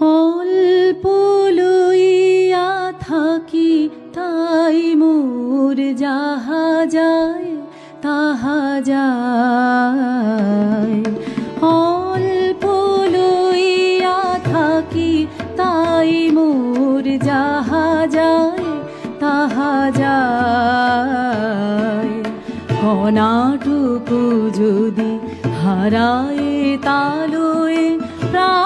অল্প লইয়া থাকি, তাই মোর যাহা যায়, তাহা যায়। অল্প লইয়া থাকি, তাই মোর যাহা যায়, তাহা যায়। কণাটুকু যদি হারায় তালুয়ে, প্রাণ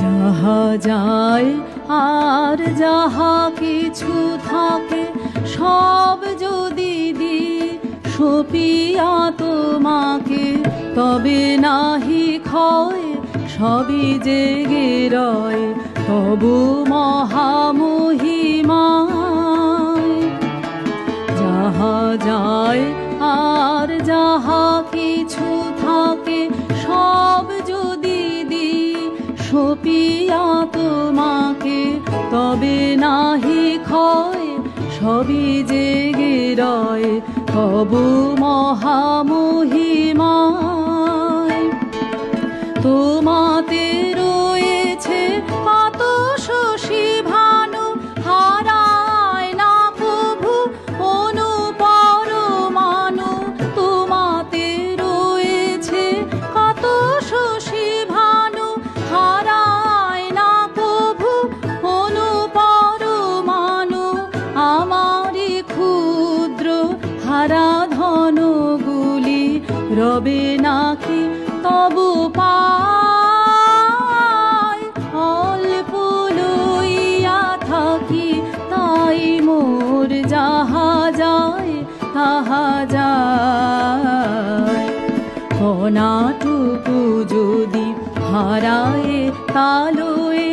যাহা যায় আর যাহা কিছু থাকে, সব যদি দি সপিয়া তোমাকে, তবে নাহি ক্ষয়, সবই জেগে রয়। তবু মহামহিমায় যাহা যায় আর যাহা কিছু থাকে সব যদি দি সপিয়া তোমাকে, তবে নাহি ক্ষয়, সবই জেগে রয় তবু মহামহিমায়। তোমাতে রবে নাকি তবু পায়। অল্প লইয়া থাকি, তাই মোর যাহা যায়, তাহা যায়। কণাটুকু যদি হারায়, তালয়ে